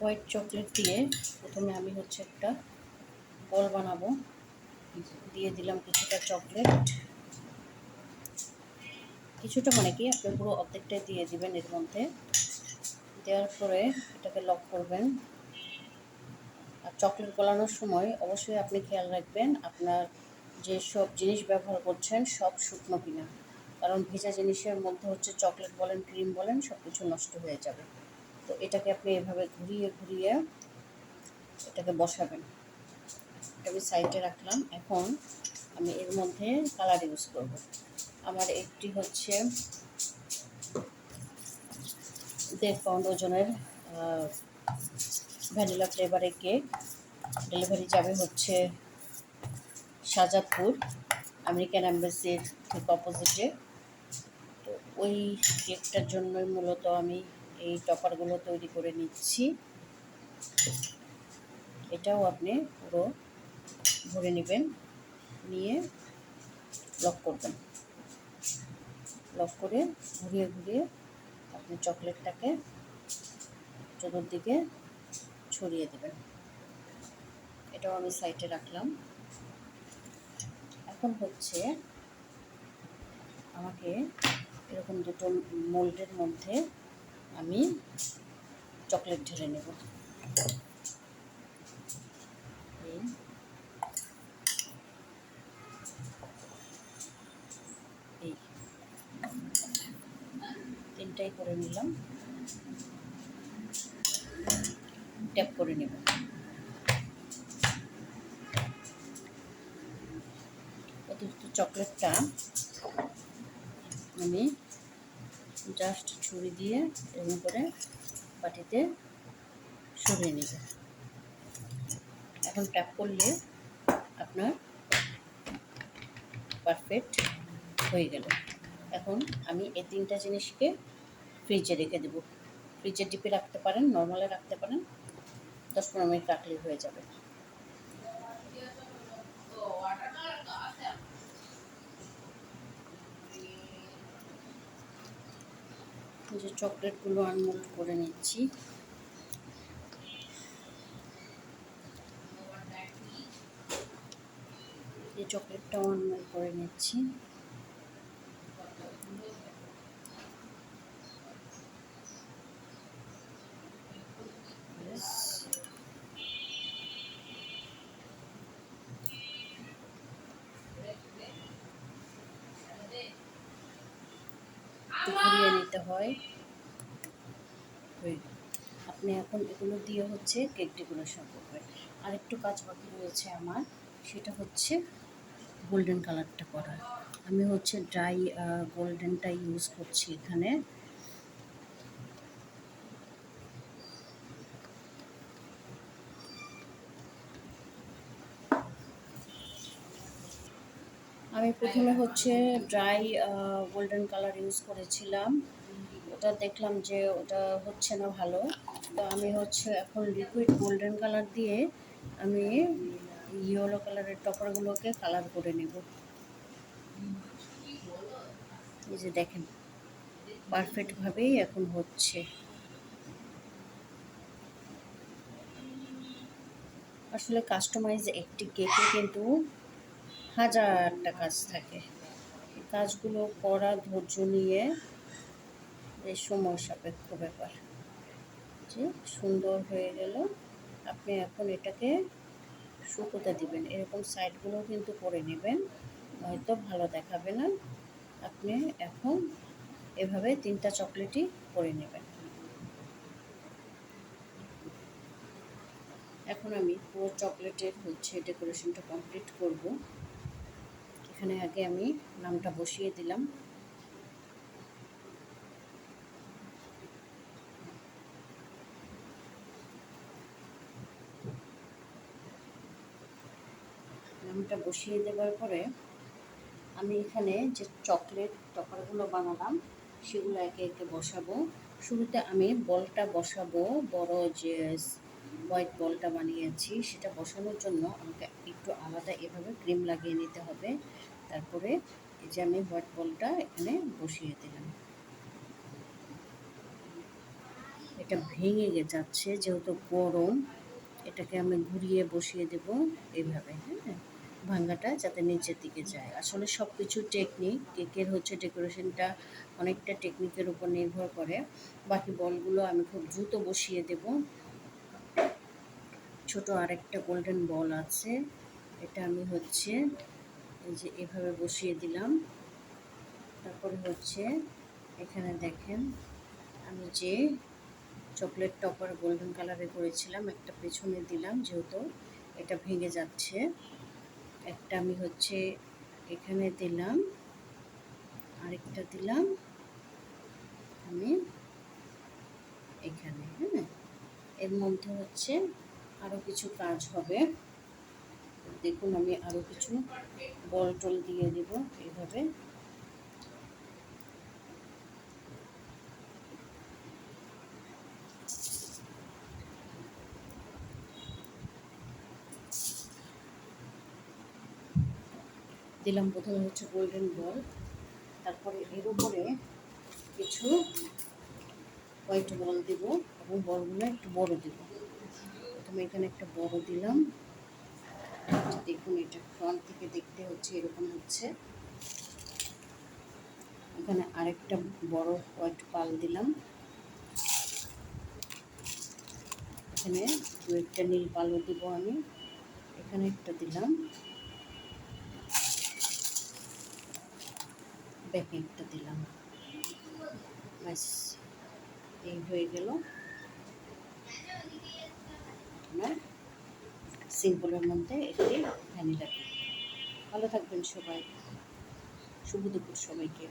White chocolate দিয়ে প্রথমে আমি হচ্ছে একটা বল বানাবো। দিয়ে দিলাম কিছুটা চকলেট। কিছুটা মানে কি, আপনি পুরো অর্ধেকটাই দিয়ে দিবেন এর মধ্যে। দেওয়ার পরে এটাকে লক করবেন। আর চকলেট গলানোর সময় অবশ্যই আপনি খেয়াল রাখবেন, আপনার যে সব জিনিস ব্যবহার করছেন সব শুকনো কিনা। কারণ ভেজা জিনিসের মধ্যে হচ্ছে চকলেট বলেন, ক্রিম বলেন সব কিছু নষ্ট হয়ে যাবে। এটাকে আপনি এভাবে ঘুরিয়ে ঘুরিয়ে এটাকে বসাবেন। এটা আমি সাইডে রাখলাম। এখন আমি এর মধ্যে কালার ইউজ করব। আমার একটি হচ্ছে দেড় পাউন্ড ওজনের ভ্যানিলা ফ্লেভারের কেক। ডেলিভারি যাবে হচ্ছে শাজাদপুর আমেরিকান অ্যাম্বাসির ঠিক অপোজিটে। তো ওই কেকটার জন্যই মূলত আমি এই টপারগুলো তৈরি করে নিচ্ছি। এটাও আপনি পুরো ভরে নেবেন, নিয়ে লক করবেন। লক করে ঘুরিয়ে ঘুরিয়ে আপনি চকলেটটাকে চতুর্দিকে ছড়িয়ে দেবেন। এটাও আমি সাইডে রাখলাম। এখন হচ্ছে আমাকে এরকম দুটো মোল্ডের মধ্যে আমি চকলেট ঢেলে নেব। তিনটাই করে নিলাম। ট্যাপ করে নেব। অতিরিক্ত চকলেটটা আমি জাস্ট ছুরি দিয়ে এরকম করে বাটিতে সরিয়ে নেব। এখন ট্যাপ করলে আপনার পারফেক্ট হয়ে গেল। এখন আমি এই তিনটা জিনিসকে ফ্রিজে রেখে দেবো। ফ্রিজে ডিপে রাখতে পারেন নর্মালে রাখতে পারেন, দশ পনেরো মিনিট রাখলেই হয়ে যাবে। যে চকলেটগুলো আনমোল্ড করে নিচ্ছি। এই চকলেটটাও আনমোল্ড করে নিচ্ছি। একটু ঘুরিয়ে নিতে হয়। আপনি এখন এগুলো দিয়ে হচ্ছে কেক ডেকোরেশন করবেন। আর একটু কাজ বাকি রয়েছে আমার, সেটা হচ্ছে গোল্ডেন কালারটা করার। আমি হচ্ছে ড্রাই গোল্ডেনটা ইউজ করছি এখানে। আমি প্রথমে হচ্ছে ড্রাই গোল্ডেন কালার ইউজ করেছিলাম। ওটা দেখলাম যে ওটা হচ্ছে না ভালো। তো আমি হচ্ছে এখন লিকুইড গোল্ডেন কালার দিয়ে আমি ইয়েলো কালারের টপারগুলোকে কালার করে নেব। এই যে দেখেন পারফেক্টভাবেই এখন হচ্ছে। আসলে কাস্টমাইজ একটি কেকে কিন্তু হাজারটা কাজ থাকে। কাজগুলো করা, ধৈর্য নিয়ে বেশ সময় সাপেক্ষ ব্যাপার। যে সুন্দর হয়ে গেল। আপনি এখন এটাকে শুকোতে দিবেন। এরকম সাইডগুলো কিন্তু করে নেবেন। হয়তো ভালো দেখাবে না। আপনি এখন এভাবে তিনটা চকলেটই করে নেবেন। এখন আমি পুরো চকলেটের হচ্ছে ডেকোরেশনটা কমপ্লিট করব। এখানে আগে আমি নামটা বসিয়ে দিলাম। নামটা বসিয়ে দেওয়ার পরে আমি এখানে যে চকলেট টপারগুলো বানালাম, সেগুলো একে একে বসাবো। শুরুতে আমি বলটা বসাবো, বড় যে হোয়াইট বলটা বানিয়েছি সেটা বসানোর জন্য আমাকে একটু আলাদা এভাবে ক্রিম লাগিয়ে নিতে হবে। তারপরে এই যে আমি হোয়াইট বলটা এখানে বসিয়ে দিলাম। এটা ভেঙে যাচ্ছে, যেহেতু গরম, এটাকে আমি ঘুরিয়ে বসিয়ে দেব এইভাবে হ্যাঁ? ভাঙ্গাটা যাতে নিচের দিকে যায়। আসলে সব কিছু টেকনিক কেকের হচ্ছে ডেকোরেশনটা অনেকটা টেকনিকের উপর নির্ভর করে। বাকি বলগুলো আমি খুব দ্রুত বসিয়ে দেব। ছোট আরেকটা গোল্ডেন বল আছে। এটা আমি হচ্ছে এই যে এভাবে বসিয়ে দিলাম। তারপরে হচ্ছে এখানে দেখেন, আমি যে চকলেট টপার গোল্ডেন কালারে করেছিলাম, একটা পেছনে দিলাম যেহেতু এটা ভেঙে যাচ্ছে। একটা আমি হচ্ছে এখানে দিলাম, আরেকটা দিলাম আমি এখানে হ্যাঁ? এর মধ্যে হচ্ছে আরও কিছু কাজ হবে। দেখুন, আমি আরও কিছু বল টল দিয়ে দেব এইভাবে। দিলাম প্রথমে হচ্ছে গোল্ডেন বল তারপরে এর উপরে কিছু হোয়াইট বল দেব এবং বলগুলো একটু বড় দেব। প্রথমে এখানে একটা বড় দিলাম। দেখুন, এটা ফ্রন্ট থেকে দেখতে হচ্ছে এরকম হচ্ছে। এখানে আরেকটা বড় হোয়াইট পাল দিলাম। এখানে দু একটা নীল পালও দিব আমি। এখানে একটা দিলাম। ব্যাকে একটা দিলাম। ব্যাস, এই হয়ে গেল আপনার সিম্পলের মধ্যে একটি ভ্যানিলা কেক ভালো থাকবেন সবাই। শুভ দুপুর সবাইকে।